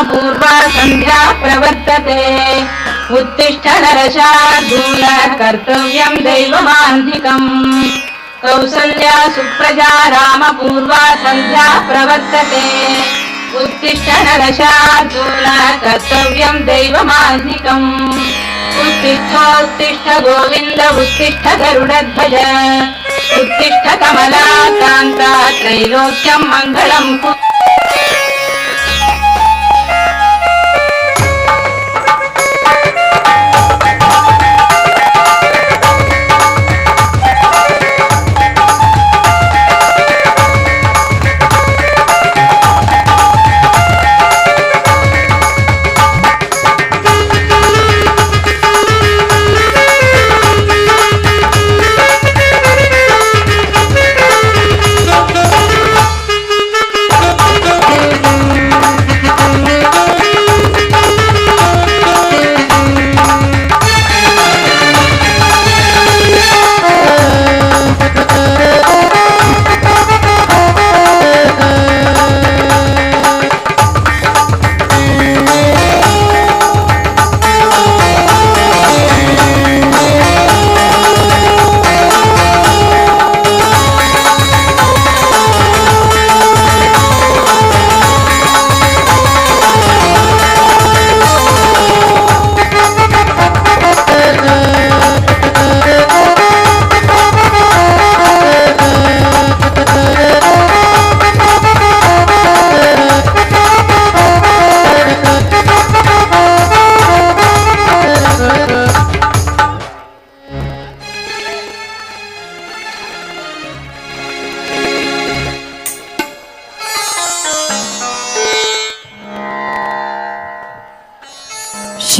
पूर्वा सन्ध्या प्रवर्तते उत्तिष्ठ नरशार्दूल कर्तव्यम् दैवमान्धिकम् कौसल्या सुप्रजा रामपूर्वा सन्ध्या प्रवर्तते उत्तिष्ठ नरशार्दूल कर्तव्यम् दैवमान्धिकम् उत्तिष्ठोत्तिष्ठ गोविन्द उत्तिष्ठ गरुडध्वज उत्तिष्ठ कमलाकान्ता त्रैलोक्यम् मङ्गलम्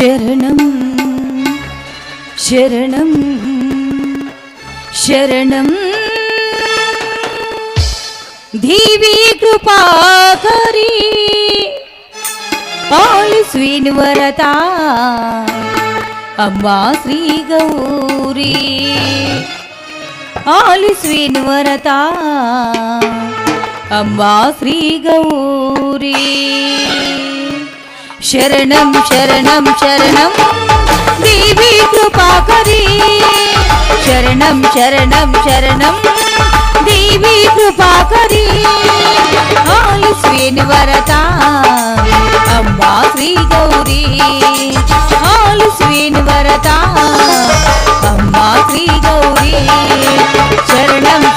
ശരണം ശരണം ശരണം ധീവി കൃപാകരി పాలిస్వీన్ వరత అమ్మా ശ്രീ ഗൗരി ఆలిస్వీన్ వరత అమ్మా ശ്രീ గౌరీ శరణం శరణం శరణం. దేవి కృపాకరి శరణం శరణం శరణం. దేవి కృపాకరి ఆలు శ్రీనివరత. అమ్మా శ్రీ గౌరీ. ఆలు శ్రీనివరత. అమ్మా శ్రీ గౌరీ. శరణం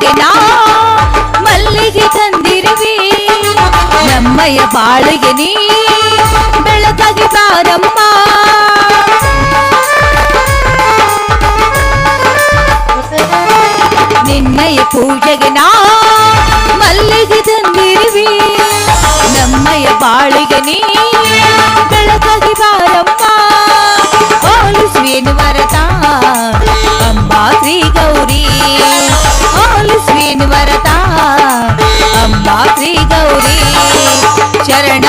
ಪೂಜೆಗೆ ನಾ ಮಲ್ಲಿಗೆ ತಂದಿರುವೆ ನಮ್ಮಯ ಬಾಳಿಗೆ ನೀ ಬೆಳಕಾಗಿ ಬಾರಮ್ಮ ನಿನ್ನಯ ಪೂಜೆಗೆ ನಾ ಮಲ್ಲಿಗೆ ತಂದಿರುವೆ ನಮ್ಮಯ ಬಾಳಿಗೆ ನೀ ಬೆಳಕಾಗಿ ಬಾರಮ್ಮ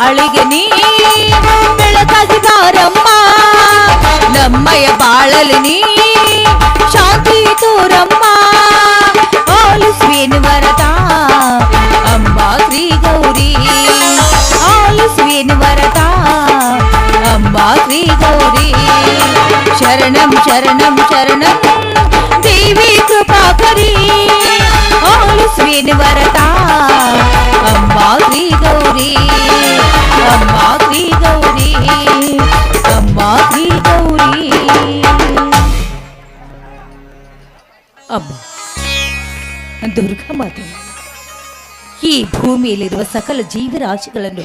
ಬಾಳಿಗೆ ನೀ ಬೆಳಕಾಗಿದಾರಮ್ಮ ನಮ್ಮಯ ಬಾಳಲಿ ನೀ ಶಾಂತಿ ತೋರಮ್ಮ ಆಲು ವರತ ಅಮ್ಮ ಶ್ರೀ ಗೌರಿ ಆಲು ವರತ ಅಮ್ಮ ಶ್ರೀ ಗೌರಿ ಶರಣಂ ಶರಣ ಈ ಭೂಮಿಯಲ್ಲಿರುವ ಸಕಲ ಜೀವರಾಶಿಗಳನ್ನು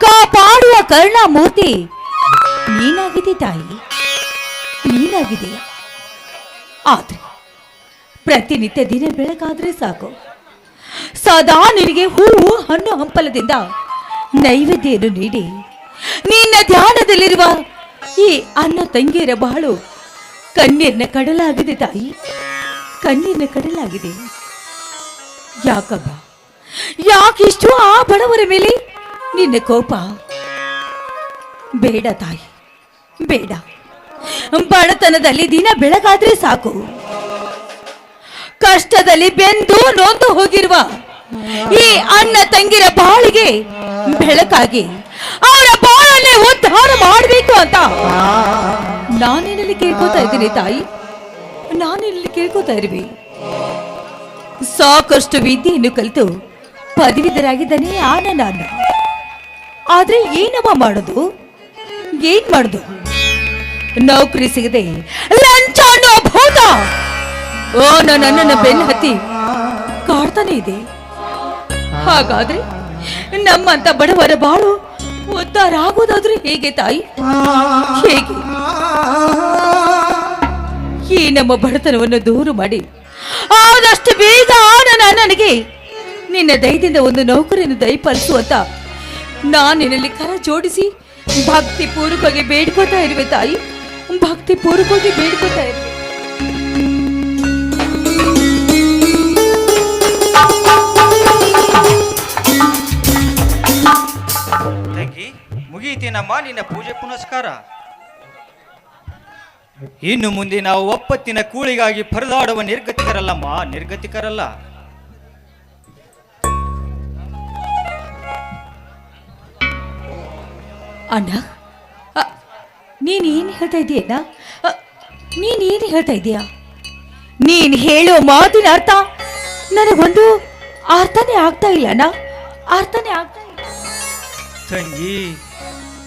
ಕಾಪಾಡುವ ಕರುಣಾಮೂರ್ತಿ. ನೀನಾಗಿದೆ ತಾಯಿ. ನೀನಾಗಿದೆ ಆದ್ರೆ ಪ್ರತಿನಿತ್ಯ ದಿನ ಬೆಳಕಾದ್ರೆ ಸಾಕು. ಸದಾ ನಿನಗೆ ಹೂವು ಹಣ್ಣು ಹಂಪಲದಿಂದ ನೈವೇದ್ಯವನ್ನು ನೀಡಿ. ನಿನ್ನ ಧ್ಯಾನದಲ್ಲಿರುವ ಈ ಅನ್ನ ತಂಗಿಯರ ಬಾಳು ಕಣ್ಣೀರಿನ ಕಡಲಾಗಿದೆ ತಾಯಿ. ಕಣ್ಣೀರಿನ ಕಡಲಾಗಿದೆ. ಯಾಕಮ್ಮ ಯಾಕಿಷ್ಟು ಆ ಬಡವರ ಮೇಲೆ? ನಿನ್ನ ಕೋಪ. ಬೇಡ ತಾಯಿ, ಬೇಡ. ಬಡತನದಲ್ಲಿ ದಿನ ಬೆಳಗಾದ್ರೆ ಸಾಕು. ಕಷ್ಟದಲ್ಲಿ ಬೆಂದು ನೋಂದು ಹೋಗಿರುವ ಈ ಅಣ್ಣ ತಂಗಿರ ಬಾಳಿಗೆ ಬೆಳಕಾಗಿ ಅವರ ಬಾಳನ್ನೇ ಉದ್ಧಾರ ಮಾಡಬೇಕು ಅಂತ ನಾನೇನಲ್ಲಿ ಕೇಳ್ಕೊತಾ ಇದ್ದೀನಿ ತಾಯಿ? ನಾನೇನಲ್ಲಿ ಕೇಳ್ಕೊತಾ ಇರ್ವಿ. ಸಾಕಷ್ಟು ವಿದ್ಯೆಯನ್ನು ಕಲಿತು ಪದವೀಧರಾಗಿದ್ದಾನೆ ಆನ ನಾನು ಆದ್ರೆ ಏನವ ಮಾಡೋದು? ಏನ್ ಮಾಡುದು? ನೌಕರಿ ಸಿಗದೆ ಲಂಚ ಅನ್ನೋ ಓ ನನ್ನನ್ನ ಬೆನ್ನ ಹತ್ತಿ ಕಾಡ್ತಾನೆ ಇದೆ. ಹಾಗಾದ್ರೆ ನಮ್ಮಂತ ಬಡವರ ಬಾಳು ಉದ್ದಾರ ಆಗೋದಾದ್ರೆ ಹೇಗೆ ತಾಯಿ? ಹೇಗೆ? ಈ ನಮ್ಮ ಬಡತನವನ್ನು ದೂರು ಮಾಡಿ ಆದಷ್ಟು ಬೇಗ ನನಗೆ ನಿನ್ನ ದಯದಿಂದ ಒಂದು ನೌಕರಿಯನ್ನು ದಯಪಾಲಿಸುವಂತ ನಾನು ನಿನ್ನಲ್ಲಿ ಕರ ಜೋಡಿಸಿ ಭಕ್ತಿ ಪೂರ್ವಕವಾಗಿ ಬೇಡ್ಕೋತಾ ಇರುವೆ ತಾಯಿ. ಭಕ್ತಿ ಪೂರ್ವಕವಾಗಿ ಬೇಡ್ಕೋತಾ ಇರುವೆ ಮುಗಿಯಿತೇನಮ್ಮ ನಿನ್ನ ಪೂಜೆ ಪುನಸ್ಕಾರ. ಇನ್ನು ಮುಂದೆ ನಾವು ಒಪ್ಪತ್ತಿನ ಕೂಳಿಗಾಗಿ ಪರದಾಡುವ ನಿರ್ಗತಿಕರಲ್ಲಮ್ಮ, ನಿರ್ಗತಿಕರಲ್ಲ. ಅಣ್ಣ ನೀನೇನು ಹೇಳ್ತಾ ಇದೀಯಣ್ಣ ಅ, ನೀನ್ ಏನ್ ಹೇಳ್ತಾ ಇದೀಯ? ನೀನು ಹೇಳೋ ಮಾತಿನ ಅರ್ಥ ನನಗೊಂದು ಅರ್ಥನೇ ಆಗ್ತಾ ಇಲ್ಲ ಅಣ್ಣ. ಅರ್ಥನೇ ಆಗ್ತಾ ಇಲ್ಲ. ತಂಗಿ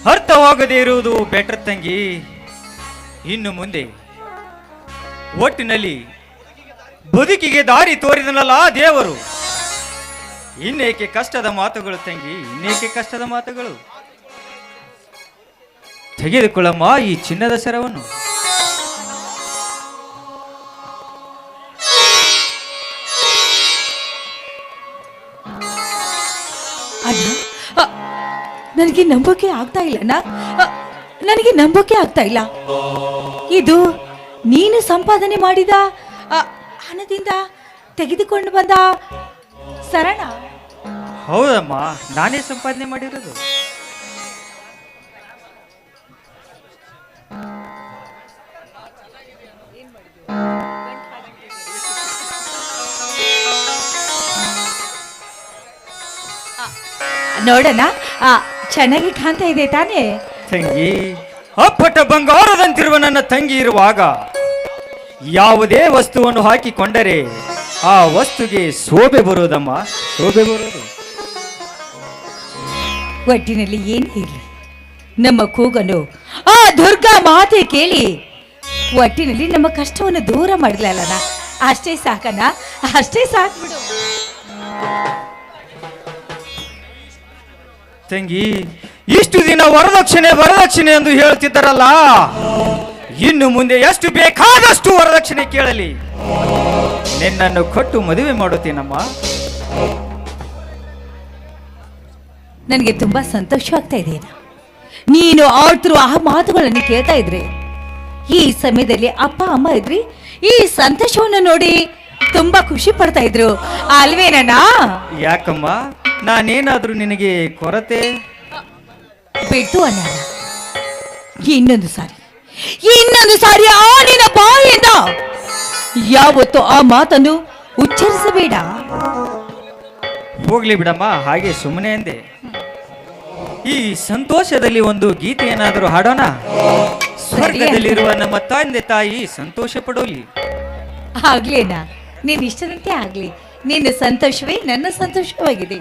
ಅರ್ಥವಾಗದೇ ಇರುವುದು ಬೆಟರ್ ತಂಗಿ. ಇನ್ನು ಮುಂದೆ ಒಟ್ಟಿನಲ್ಲಿ ಬದುಕಿಗೆ ದಾರಿ ತೋರಿದನಲ್ಲ ದೇವರು. ಇನ್ನೇಕೆ ಕಷ್ಟದ ಮಾತುಗಳು ತಂಗಿ ಇನ್ನೇಕೆ ಕಷ್ಟದ ಮಾತುಗಳು? ತೆಗೆದುಕೊಳ್ಳಮ್ಮ ಈ ಚಿನ್ನದ ಸರವನ್ನು. ನನಗೆ ನಂಬೋಕೆ ಆಗ್ತಾ ಇಲ್ಲ ನನಗೆ ನಂಬೋಕೆ ಆಗ್ತಾ ಇಲ್ಲ. ಇದು ನೀನು ಸಂಪಾದನೆ ಮಾಡಿದ ಹಣದಿಂದ ತೆಗೆದುಕೊಂಡು ಬಂದ ಸರಣ. ಹೌದಮ್ಮ ನಾನೇ ಸಂಪಾದನೆ ಮಾಡಿರೋದು. ನೋಡೋಣ. ಆ, ಚೆನ್ನಾಗಿ ಕಾಣ್ತಾ ಇದೆ ತಾನೇ? ತಂಗಿ ಅಪ್ಪಟ ಬಂಗಾರದಂತಿರುವ ನನ್ನ ತಂಗಿ ಇರುವಾಗ ಯಾವುದೇ ವಸ್ತುವನ್ನು ಹಾಕಿಕೊಂಡರೆ ಆ ವಸ್ತುಗೆ ಶೋಭೆ ಬರೋದಮ್ಮ ಶೋಭೆ ಬರೋದು ಒಟ್ಟಿನಲ್ಲಿ ಏನ್ ಇರಲಿ? ನಮ್ಮ ಕೂಗನು ಆ ದುರ್ಗಾ ಮಾತೆ ಕೇಳಿ ಒಟ್ಟಿನಲ್ಲಿ ನಮ್ಮ ಕಷ್ಟವನ್ನು ದೂರ ಮಾಡಿದ್ಲಲ್ಲನ ಅಷ್ಟೇ ಸಾಕನ ಅಷ್ಟೇ ಸಾಕು ಬಿಡು ತಂಗಿ, ಇಷ್ಟು ದಿನ ವರದಕ್ಷಿಣೆ ವರದಕ್ಷಿಣೆ ಎಂದು ಹೇಳುತ್ತಿದ್ದರಲ್ಲ ಇನ್ನು ಮುಂದೆ ಎಷ್ಟು ಬೇಕಾದಷ್ಟು ವರದಕ್ಷಿಣೆ ಕೇಳಲಿ. ನಿನ್ನನ್ನು ಕೊಟ್ಟು ಮದುವೆ ಮಾಡುತ್ತೀನಮ್ಮ. ನನಗೆ ತುಂಬಾ ಸಂತೋಷವಾಗ್ತಾ ಇದೆ ನೀನು ಆಡ್ತಿರುವ ಆ ಮಾತುಗಳನ್ನು ಕೇಳ್ತಾ ಇದ್ರೆ, ಈ ಸಮಯದಲ್ಲಿ ಅಪ್ಪ, ಅಮ್ಮ ಇದ್ರಿ, ಈ ಸಂತೋಷವನ್ನು ನೋಡಿ ತುಂಬಾ ಖುಷಿ ಪಡ್ತಾ ಇದ್ರು. ಅಲ್ವೇನಣ್ಣ ಯಾಕಮ್ಮ? ನಾನೇನಾದ್ರೂ ನಿನಗೆ ಕೊರತೆ? ಬಿಟ್ಟು ಅಣ್ಣ ಇನ್ನೊಂದು ಸಾರಿ. ಇನ್ನೊಂದು ಸಾರಿ ಆ ನಿನ್ನ ಬಾಯಿಂದ. ಯಾವತ್ತು ಆ ಮಾತನ್ನು ಉಚ್ಚರಿಸಬೇಡ. ಹೋಗ್ಲಿ ಬಿಡಮ್ಮ ಹಾಗೆ ಸುಮ್ಮನೆ ಅಂದೆ. ಈ ಸಂತೋಷದಲ್ಲಿ ಒಂದು ಗೀತೆ ಏನಾದರೂ ಹಾಡೋಣ? ಸ್ವರ್ಗದಲ್ಲಿರುವ ನಮ್ಮ ತಂದೆ ತಾಯಿ ಸಂತೋಷ ಪಡೋಲಿ. ಆಗ್ಲೇನಾ ನೀನ್ ಇಷ್ಟದಂತೆ ಆಗಲಿ. ನಿನ್ನ ಸಂತೋಷವೇ ನನ್ನ ಸಂತೋಷವಾಗಿದೆ.